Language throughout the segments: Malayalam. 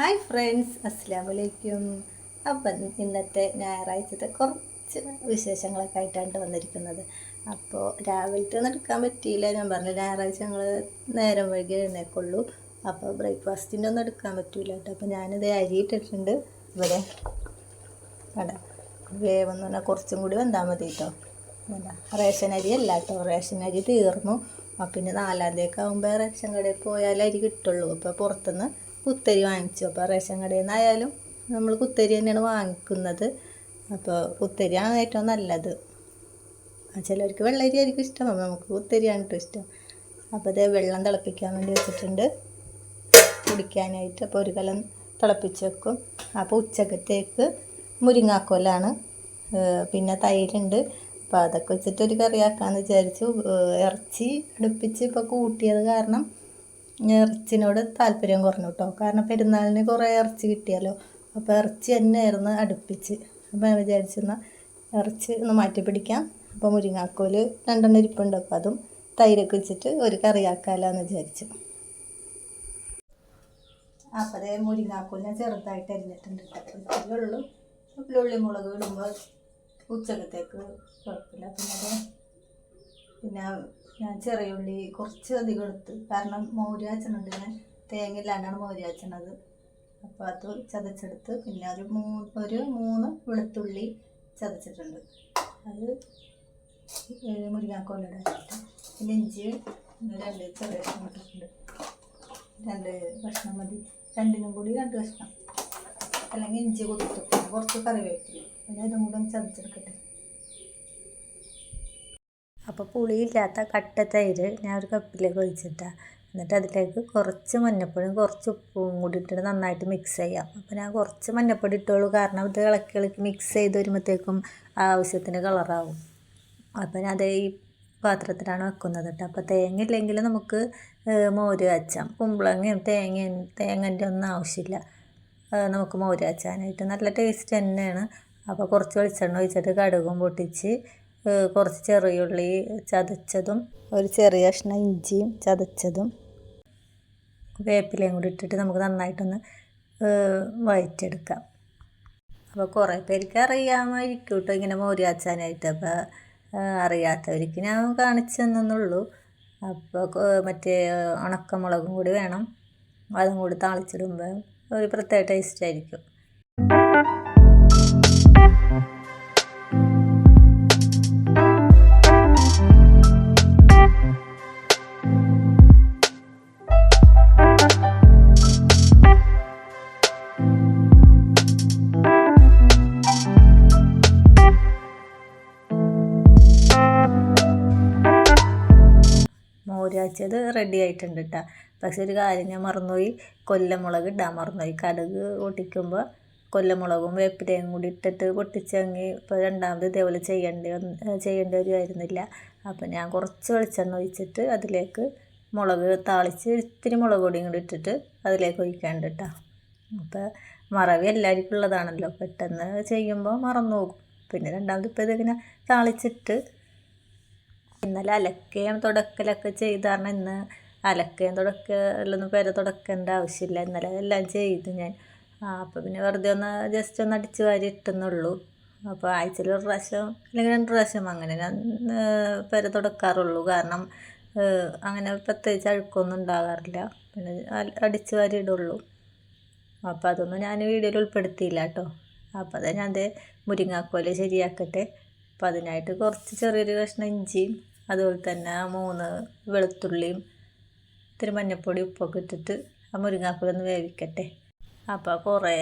ഹായ് ഫ്രണ്ട്സ് അസ്സാം വലൈക്കും അപ്പം ഇന്നത്തെ ഞായറാഴ്ചത്തെ കുറച്ച് വിശേഷങ്ങളൊക്കെ ആയിട്ടാണ് വന്നിരിക്കുന്നത്. അപ്പോൾ രാവിലത്തെ എടുക്കാൻ പറ്റിയില്ല. ഞാൻ പറഞ്ഞു ഞായറാഴ്ച ഞങ്ങൾ നേരം വൈകി എഴുന്നേക്കുള്ളൂ. അപ്പോൾ ബ്രേക്ക്ഫാസ്റ്റിന്റെ ഒന്നും എടുക്കാൻ പറ്റില്ല കേട്ടോ. അപ്പോൾ ഞാനിത് അരി ഇട്ടിട്ടുണ്ട് ഇവിടെ. അട വേവെന്ന് പറഞ്ഞാൽ കുറച്ചും കൂടി വന്നാൽ മതി കേട്ടോ. എന്താ? റേഷൻ അരി അല്ല കേട്ടോ. റേഷൻ അരി തീർന്നു. പിന്നെ നാലാം തീയതി ആകുമ്പോൾ റേഷൻ കടയിൽ പോയാൽ അരി കിട്ടുള്ളൂ. അപ്പോൾ പുറത്തുനിന്ന് കുത്തരി വാങ്ങിച്ചു. അപ്പോൾ റേഷൻ കടയിൽ നിന്നായാലും നമ്മൾ കുത്തരി തന്നെയാണ് വാങ്ങിക്കുന്നത്. അപ്പോൾ കുത്തരിയാണ് ഏറ്റവും നല്ലത്. ചിലർക്ക് വെള്ളരി ആയിരിക്കും ഇഷ്ടം. അപ്പോൾ നമുക്ക് കുത്തരിയാണ് കേട്ടോ ഇഷ്ടം. അപ്പോൾ അതേ വെള്ളം തിളപ്പിക്കാൻ വേണ്ടി വെച്ചിട്ടുണ്ട്. കുടിക്കാനായിട്ട് അപ്പോൾ ഒരു കലം തിളപ്പിച്ച് വെക്കും. അപ്പോൾ ഉച്ചക്കത്തേക്ക് മുരിങ്ങാക്കോലാണ്. പിന്നെ തൈരുണ്ട്. അപ്പോൾ അതൊക്കെ വെച്ചിട്ട് ഒരു കറിയാക്കാമെന്ന് വിചാരിച്ചു ഇറച്ചി അടുപ്പിച്ച് ഇപ്പോൾ കൂട്ടിയത് കാരണം ഇറച്ചിനോട് താല്പര്യം കുറഞ്ഞു കേട്ടോ കാരണം പെരുന്നാളിന് കുറേ ഇറച്ചി കിട്ടിയല്ലോ. അപ്പോൾ ഇറച്ചി തന്നെയായിരുന്നു അടുപ്പിച്ച്. അപ്പോൾ ഞാൻ വിചാരിച്ചെന്നാൽ ഇറച്ചി ഒന്ന് മാറ്റി പിടിക്കാം. അപ്പോൾ മുരിങ്ങാക്കോൽ രണ്ടെണ്ണം ഇരിപ്പുണ്ട്. അപ്പോൾ അതും തൈരൊക്കെ വെച്ചിട്ട് ഒരു കറിയാക്കാമല്ലോ എന്ന് വിചാരിച്ചു. അപ്പോൾ അതേ മുരിങ്ങാക്കോൽ ഞാൻ ചെറുതായിട്ട് അരിഞ്ഞിട്ടുണ്ട് ഉള്ളൂ. മുളക് ഇടുമ്പോൾ ഉച്ചക്കത്തേക്ക് കുഴപ്പമില്ല. പിന്നെ പിന്നെ ഞാൻ ചെറിയ ഉള്ളി കുറച്ച് അധികം എടുത്ത് കാരണം മോര് കാച്ചണുണ്ട് ഞാൻ. തേങ്ങ ഇല്ലാണ്ടാണ് മോര് കാച്ചണത്. അപ്പോൾ അത് ചതച്ചെടുത്ത് പിന്നെ ഒരു മൂ ഒരു മൂന്ന് വെളുത്തുള്ളി ചതച്ചിട്ടുണ്ട്. അത് മുരിങ്ങാക്കോലിടാനായിട്ട് പിന്നെ ഇഞ്ചി രണ്ട് ചെറിയ കഷ്ണം ഇട്ടിട്ടുണ്ട്. രണ്ട് കഷ്ണം മതി. രണ്ടിനും കൂടി രണ്ട് കഷ്ണം. അല്ലെങ്കിൽ ഇഞ്ചി കൊടുത്തു. കുറച്ച് കറിവേപ്പില. പിന്നെ ഇതും കൂടെ ചതച്ചെടുക്കട്ടെ. അപ്പോൾ പുളിയില്ലാത്ത കട്ട തൈര് ഞാൻ ഒരു കപ്പിലേക്ക് ഒഴിച്ചിട്ടാണ് എന്നിട്ട് അതിലേക്ക് കുറച്ച് മഞ്ഞപ്പൊടിയും കുറച്ച് ഉപ്പും കൂടി ഇട്ടിട്ട് നന്നായിട്ട് മിക്സ് ചെയ്യാം. അപ്പോൾ ഞാൻ കുറച്ച് മഞ്ഞപ്പൊടി ഇട്ടോളൂ. കാരണം ഇത് ഇളക്കി ഇളക്കി മിക്സ് ചെയ്ത് വരുമ്പോഴത്തേക്കും ആവശ്യത്തിന് കളറാവും അപ്പോൾ ഞാൻ അതേ ഈ പാത്രത്തിലാണ് വെക്കുന്നത് കേട്ടോ. അപ്പോൾ തേങ്ങ ഇല്ലെങ്കിൽ നമുക്ക് മോര് കാച്ചാം കുമ്പളങ്ങയും തേങ്ങയും തേങ്ങന്റെ ഒന്നും ആവശ്യമില്ല. നമുക്ക് മോര് കാച്ചാനായിട്ട് നല്ല ടേസ്റ്റ് തന്നെയാണ്. അപ്പോൾ കുറച്ച് വെളിച്ചെണ്ണ ഒഴിച്ചിട്ട് കടുകും പൊട്ടിച്ച് കുറച്ച് ചെറിയുള്ളി ചതച്ചതും ഒരു ചെറിയ കഷ്ണം ഇഞ്ചിയും ചതച്ചതും വേപ്പിലയും കൂടി ഇട്ടിട്ട് നമുക്ക് നന്നായിട്ടൊന്ന് വയറ്റെടുക്കാം അപ്പോൾ കുറേ പേർക്ക് അറിയാമായിരിക്കും കേട്ടോ ഇങ്ങനെ മോരിയാച്ചാനായിട്ട് അപ്പോൾ അറിയാത്തവർക്ക് ഞാൻ കാണിച്ചു തന്നെന്നുള്ളൂ. അപ്പോൾ മറ്റേ ഉണക്കമുളകും കൂടി വേണം. അതും കൂടി താളിച്ചിടുമ്പോൾ ഒരു പ്രത്യേക ടേസ്റ്റ് ആയിരിക്കും. മോരാച്ചത് റെഡി ആയിട്ടുണ്ട് കേട്ടോ പക്ഷെ ഒരു കാര്യം ഞാൻ മറന്നുപോയി. കൊല്ലമുളക് ഇടാൻ മറന്നുപോയി. കടുക് പൊട്ടിക്കുമ്പോൾ കൊല്ലമുളകും വേപ്പിലയും കൂടി ഇട്ടിട്ട് പൊട്ടിച്ചങ്ങി ഇപ്പോൾ രണ്ടാമത് ഇതേപോലെ ചെയ്യേണ്ടി വന്ന് ചെയ്യേണ്ടി വരുമായിരുന്നില്ല അപ്പോൾ ഞാൻ കുറച്ച് വെളിച്ചെണ്ണ ഒഴിച്ചിട്ട് അതിലേക്ക് മുളക് താളിച്ച് ഇത്തിരി മുളക് പൊടിയും കൂടി ഇട്ടിട്ട് അതിലേക്ക് ഒഴിക്കാണ്ട് കേട്ടോ അപ്പോൾ മറവി എല്ലാവർക്കും ഉള്ളതാണല്ലോ. പെട്ടെന്ന് ചെയ്യുമ്പോൾ മറന്നു പോകും. പിന്നെ രണ്ടാമത് ഇപ്പോൾ ഇതിങ്ങനെ താളിച്ചിട്ട് ഇന്നലെ അലക്കുകയും തുടക്കലൊക്കെ ചെയ്ത കാരണം ഇന്ന് അലക്കുകയും തുടക്കലൊന്നും പേര് തുടക്കേണ്ട ആവശ്യമില്ല. ഇന്നലെ എല്ലാം ചെയ്തു ഞാൻ. ആ അപ്പോൾ പിന്നെ വെറുതെ ഒന്ന് ജസ്റ്റ് ഒന്ന് അടിച്ച് വാരി ഇട്ടെന്നുള്ളൂ. അപ്പോൾ ആഴ്ചയിൽ ഒരു പ്രാവശ്യം അല്ലെങ്കിൽ രണ്ട് പ്രാവശ്യം അങ്ങനെ ഞാൻ പേര് തുടക്കാറുള്ളൂ. കാരണം അങ്ങനെ പ്രത്യേകിച്ച് അഴുക്കൊന്നും ഉണ്ടാകാറില്ല. പിന്നെ അടിച്ച് വാരി ഇടുള്ളൂ. അപ്പോൾ അതൊന്നും ഞാൻ വീഡിയോയിൽ ഉൾപ്പെടുത്തിയില്ല കേട്ടോ. അപ്പോൾ അത് ഞാൻ ദേ മുരിങ്ങാക്കോൽ ശരിയാക്കട്ടെ. അപ്പോൾ അതിനായിട്ട് കുറച്ച് ചെറിയൊരു കഷ്ണം ഇഞ്ചിയും അതുപോലെ തന്നെ മൂന്ന് വെളുത്തുള്ളിയും ഇത്തിരി മഞ്ഞപ്പൊടി ഉപ്പൊക്കെ ഇട്ടിട്ട് ആ മുരിങ്ങാക്കോലൊന്ന് വേവിക്കട്ടെ. അപ്പോൾ കുറേ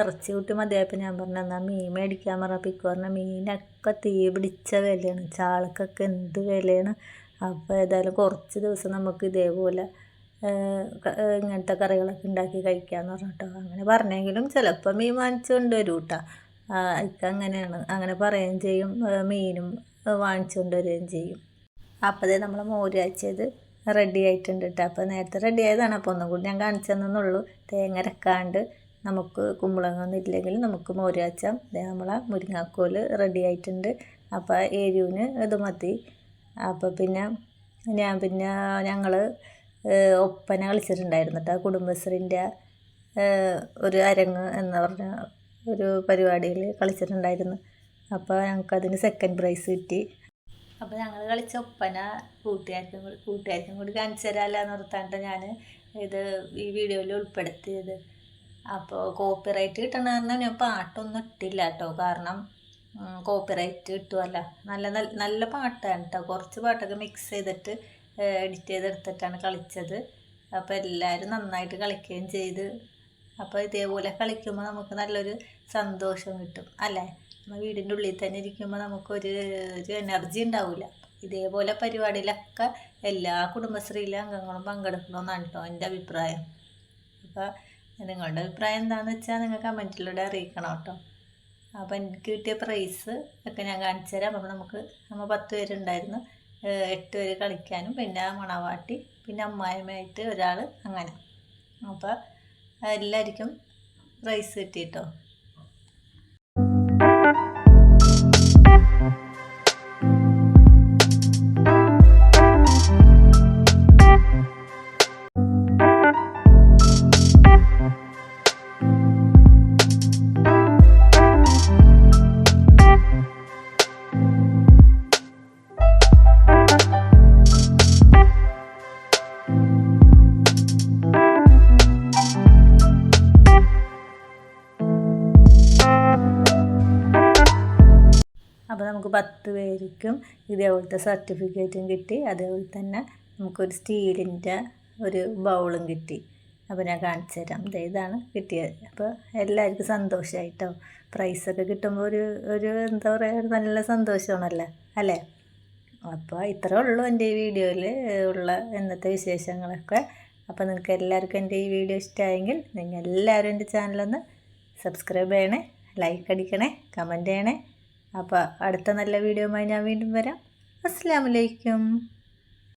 ഇറച്ചി കൂട്ടി മതിയായപ്പോൾ ഞാൻ പറഞ്ഞു എന്നാൽ മീൻ മേടിക്കാൻ പറഞ്ഞപ്പോൾ ഇക്ക് പറഞ്ഞാൽ മീനൊക്കെ തീ പിടിച്ച വിലയാണ് ചാളക്കൊക്കെ എന്ത് വിലയാണ്. അപ്പോൾ ഏതായാലും കുറച്ച് ദിവസം നമുക്ക് ഇതേപോലെ ഇങ്ങനത്തെ കറികളൊക്കെ ഉണ്ടാക്കി കഴിക്കാമെന്ന് പറഞ്ഞിട്ടോ അങ്ങനെ പറഞ്ഞെങ്കിലും ചിലപ്പോൾ മീൻ വാങ്ങിച്ചു കൊണ്ടുവരും കേട്ടോ ഇക്ക അങ്ങനെയാണ്. അങ്ങനെ പറയുകയും ചെയ്യും മീനും വാങ്ങിച്ചു കൊണ്ടുവരികയും ചെയ്യും. അപ്പോൾ അതേ നമ്മൾ മോര് റെഡി ആയിട്ടുണ്ട് കേട്ടോ അപ്പോൾ നേരത്തെ റെഡി ആയതാണ്. അപ്പോൾ ഒന്നും കൂടി ഞാൻ കാണിച്ചു തന്നെന്നുള്ളൂ. തേങ്ങ അരക്കാണ്ട് നമുക്ക് കുമ്പളങ്ങൊന്നും ഇല്ലെങ്കിൽ നമുക്ക് മോര് കാച്ചാം. നമ്മളെ മുരിങ്ങാക്കോൽ റെഡി ആയിട്ടുണ്ട്. അപ്പോൾ എരിവിന് ഇത് മതി. അപ്പോൾ പിന്നെ ഞാൻ പിന്നെ ഞങ്ങൾ ഒപ്പന കളിച്ചിട്ടുണ്ടായിരുന്നു കേട്ടോ കുടുംബശ്രീന്റെ ഒരു അരങ്ങ് എന്ന് പറഞ്ഞ ഒരു പരിപാടിയിൽ കളിച്ചിട്ടുണ്ടായിരുന്നു. അപ്പോൾ ഞങ്ങൾക്കതിന് സെക്കൻഡ് പ്രൈസ് കിട്ടി. അപ്പോൾ ഞങ്ങൾ കളിച്ച ഒപ്പന കൂട്ടുകാർക്കും കൂടി കൂട്ടുകാർക്കും കൂടി കാണിച്ചു നിർത്താണ്ട് ഞാൻ ഇത് ഈ വീഡിയോയിൽ ഉൾപ്പെടുത്തിയത്. അപ്പോൾ കോപ്പിറൈറ്റ് കിട്ടണ കാരണം ഞാൻ പാട്ടൊന്നും ഇട്ടില്ല കേട്ടോ. കാരണം കോപ്പിറൈറ്റ് കിട്ടുമല്ല നല്ല നല്ല പാട്ടാണ് കേട്ടോ. കുറച്ച് പാട്ടൊക്കെ മിക്സ് ചെയ്തിട്ട് എഡിറ്റ് ചെയ്തെടുത്തിട്ടാണ് കളിച്ചത്. അപ്പോൾ എല്ലാവരും നന്നായിട്ട് കളിക്കുകയും ചെയ്ത്. അപ്പോൾ ഇതേപോലെ കളിക്കുമ്പോൾ നമുക്ക് നല്ലൊരു സന്തോഷം കിട്ടും അല്ലേ? നമ്മൾ വീടിന്റെ ഉള്ളിൽ തന്നെ ഇരിക്കുമ്പോൾ നമുക്കൊരു ഒരു എനർജി ഉണ്ടാവില്ല ഇതേപോലെ പരിപാടിയിലൊക്കെ എല്ലാ കുടുംബശ്രീയിലെ അംഗങ്ങളും പങ്കെടുക്കണമെന്നാണ് കേട്ടോ എന്റെ അഭിപ്രായം. അപ്പോൾ നിങ്ങളുടെ അഭിപ്രായം എന്താണെന്ന് വെച്ചാൽ നിങ്ങൾ കമന്റിലൂടെ അറിയിക്കണം കേട്ടോ അപ്പോൾ എനിക്ക് കിട്ടിയ പ്രൈസ് ഒക്കെ ഞാൻ കാണിച്ചു തരാം. അപ്പോൾ നമുക്ക് നമ്മൾ പത്ത് പേരുണ്ടായിരുന്നു. എട്ട് പേര് കളിക്കാനും പിന്നെ മണവാട്ടി പിന്നെ അമ്മായിമ്മയായിട്ട് ഒരാൾ അങ്ങനെ. അപ്പോൾ എല്ലാവർക്കും പ്രൈസ് കിട്ടി കേട്ടോ നമുക്ക് പത്ത് പേർക്കും ഇതേപോലത്തെ സർട്ടിഫിക്കറ്റും കിട്ടി. അതേപോലെ തന്നെ നമുക്കൊരു സ്റ്റീലിന്റെ ഒരു ബൗളും കിട്ടി. അപ്പോൾ ഞാൻ കാണിച്ചു തരാം. ഇതാണ് കിട്ടിയത്. അപ്പോൾ എല്ലാവർക്കും സന്തോഷമായിട്ടോ? പ്രൈസൊക്കെ കിട്ടുമ്പോൾ ഒരു ഒരു എന്താ പറയുക ഒരു നല്ല സന്തോഷമാണല്ലോ? അല്ലേ? അപ്പോൾ ഇത്രേ ഉള്ളൂ എന്റെ ഈ വീഡിയോയിൽ ഉള്ള ഇന്നത്തെ വിശേഷങ്ങളൊക്കെ. അപ്പോൾ നിങ്ങൾക്ക് എല്ലാവർക്കും എന്റെ ഈ വീഡിയോ ഇഷ്ടമായെങ്കിൽ നിങ്ങൾ എല്ലാവരും എന്റെ ചാനലൊന്ന് സബ്സ്ക്രൈബ് ചെയ്യണേ ലൈക്ക് അടിക്കണേ കമന്റ് ചെയ്യണേ. അപ്പോൾ അടുത്ത നല്ല വീഡിയോയുമായി ഞാൻ വീണ്ടും വരാം. അസ്സാം വലൈക്കും